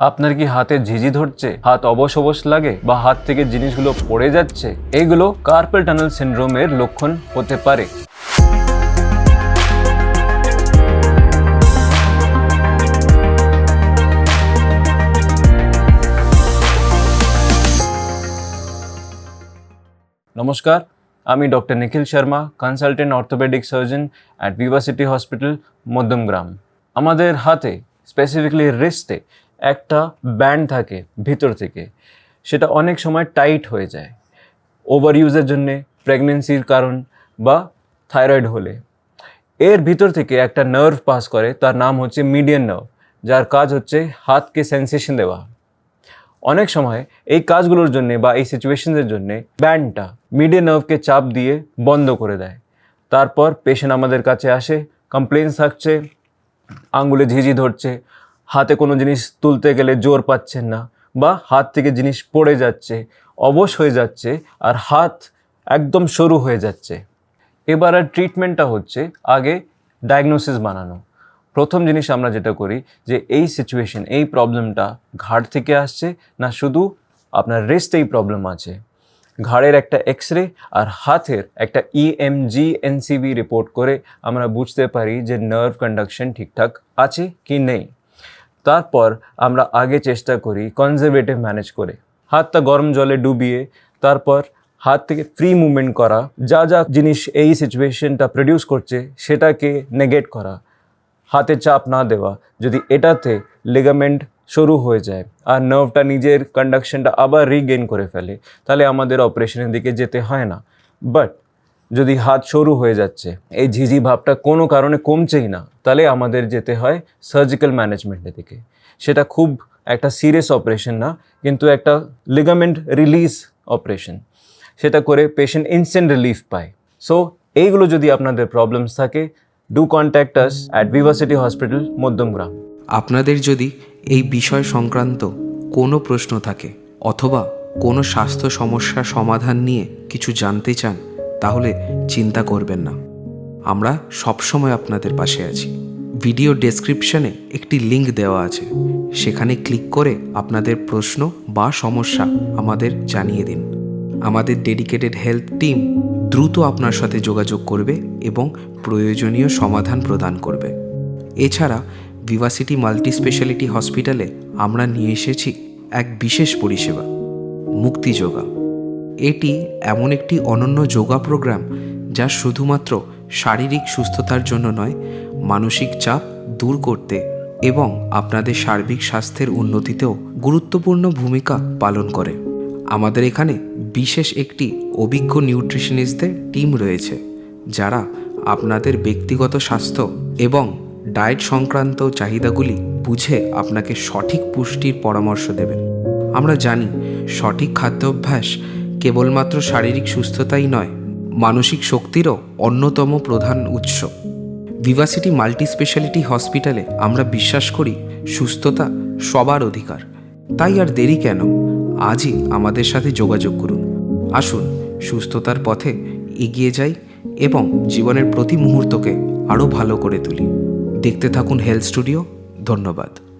আপনার কি হাতে ঝিঝি ধরছে? হাত অবশ অবশ লাগে বা হাত থেকে জিনিসগুলো পড়ে যাচ্ছে? এইগুলো কার্পেল টানেল সিন্ড্রোমের লক্ষণ হতে পারে। নমস্কার, আমি doctor Nikhil Sharma, consultant orthopaedic surgeon at Vivacity hospital, Madhyamgram. আমাদের হাতে স্পেসিফিক্যালি রিস্টে একটা ব্যান্ড থাকে ভিতর থেকে, সেটা অনেক সময় টাইট হয়ে যায়। ওভার ইউজের জন্যে, প্রেগনেন্সির কারণ বা থাইরয়েড হলে। এর ভিতর থেকে একটা নার্ভ পাস করে, তার নাম হচ্ছে মিডিয়ান নার্ভ, যার কাজ হচ্ছে হাতকে সেন্সেশন দেওয়া। অনেক সময় এই কাজগুলোর জন্য বা এই সিচুয়েশনের জন্য ব্যান্ডটা মিডিয়া নার্ভকে চাপ দিয়ে বন্ধ করে দেয়। তারপর পেশেন্ট আমাদের কাছে আসে কমপ্লেন্স থাকছে, আঙ্গুলে ঝিঝি ধরছে হাতে কোনো জিনিস তুলতে গেলে জোর পাচ্ছেন না বা হাত থেকে জিনিস পড়ে যাচ্ছে, অবশ হয়ে যাচ্ছে আর হাত একদম সরু হয়ে যাচ্ছে। এবার আর ট্রিটমেন্টটা হচ্ছে আগে ডায়াগনোসিস বানানো। প্রথম জিনিস আমরা যেটা করি যে এই সিচুয়েশন এই প্রবলেমটা ঘাড় থেকে আসছে না শুধু আপনার রেস্ট এই প্রবলেম আছে। ঘাড়ের একটা এক্স রে আর হাতের একটা ইএমজি এনসিবি রিপোর্ট করে আমরা বুঝতে পারি যে নার্ভ কন্ডাকশন ঠিকঠাক আছে কি নেই। তারপর আমরা আগে চেষ্টা করি কনজারভেটিভ ম্যানেজ করে। হাতটা গরম জলে ডুবিয়ে তারপর হাত থেকে ফ্রি মুভমেন্ট করা, যা যা জিনিস এই সিচুয়েশনটা প্রডিউস করছে সেটাকে নেগেট করা, হাতে চাপ না দেওয়া। যদি এটাতে লিগামেন্ট শুরু হয়ে যায় আর নার্ভটা নিজের কন্ডাকশনটা আবার রিগেইন করে ফেলে, তাহলে আমাদের অপারেশনের দিকে যেতে হয় না। বাট যদি হাত সরু হয়ে যাচ্ছে, এই ঝিঝি ভাবটা কোনো কারণে কমছেই না, তাহলে আমাদের যেতে হয় সার্জিক্যাল ম্যানেজমেন্টের দিকে। সেটা খুব একটা সিরিয়াস অপারেশন না, কিন্তু একটা লিগামেন্ট রিলিজ অপারেশন সেটা করে পেশেন্ট ইনস্ট্যান্ট রিলিফ পায়। সো এইগুলো যদি আপনাদের প্রবলেমস থাকে do contact us at Vivacity hospital Madhyamgram. আপনাদের যদি এই বিষয় সংক্রান্ত কোনো প্রশ্ন থাকে, অথবা কোনো স্বাস্থ্য সমস্যার সমাধান নিয়ে কিছু জানতে চান তাহলে চিন্তা করবেন না। আমরা সবসময় আপনাদের পাশে আছি। ভিডিও ডেসক্রিপশনে একটি লিংক দেওয়া আছে। সেখানে ক্লিক করে আপনাদের প্রশ্ন বা সমস্যা আমাদের জানিয়ে দিন। আমাদের ডেডিকেটেড হেলথ টিম দ্রুত আপনার সাথে যোগাযোগ করবে এবং প্রয়োজনীয় সমাধান প্রদান করবে। এছাড়া ভিভাসিটি মাল্টি স্পেশালিটি হসপিটালে আমরা নিয়ে এসেছি এক বিশেষ পরিষেবা, মুক্তি যোগা। এটি এমন একটি অনন্য যোগা প্রোগ্রাম যা শুধুমাত্র শারীরিক সুস্থতার জন্য নয়, মানসিক চাপ দূর করতে এবং আপনাদের সার্বিক স্বাস্থ্যের উন্নতিতেও গুরুত্বপূর্ণ ভূমিকা পালন করে। আমাদের এখানে বিশেষ একটি অভিজ্ঞ নিউট্রিশনিস্টদের টিম রয়েছে, যারা আপনাদের ব্যক্তিগত স্বাস্থ্য এবং ডায়েট সংক্রান্ত চাহিদাগুলি বুঝে আপনাকে সঠিক পুষ্টির পরামর্শ দেবেন। আমরা জানি সঠিক খাদ্যাভ্যাস কেবলমাত্র শারীরিক সুস্থতাই নয়, মানসিক শক্তিরও অন্যতম প্রধান উৎস। ভিভাসিটি মাল্টি স্পেশালিটি হসপিটালে আমরা বিশ্বাস করি সুস্থতা সবার অধিকার। তাই আর দেরি কেন? আজই আমাদের সাথে যোগাযোগ করুন। আসুন, সুস্থতার পথে এগিয়ে যাই এবং জীবনের প্রতি মুহূর্তকে আরও ভালো করে তুলি। দেখতে থাকুন হেলথ স্টুডিও। ধন্যবাদ।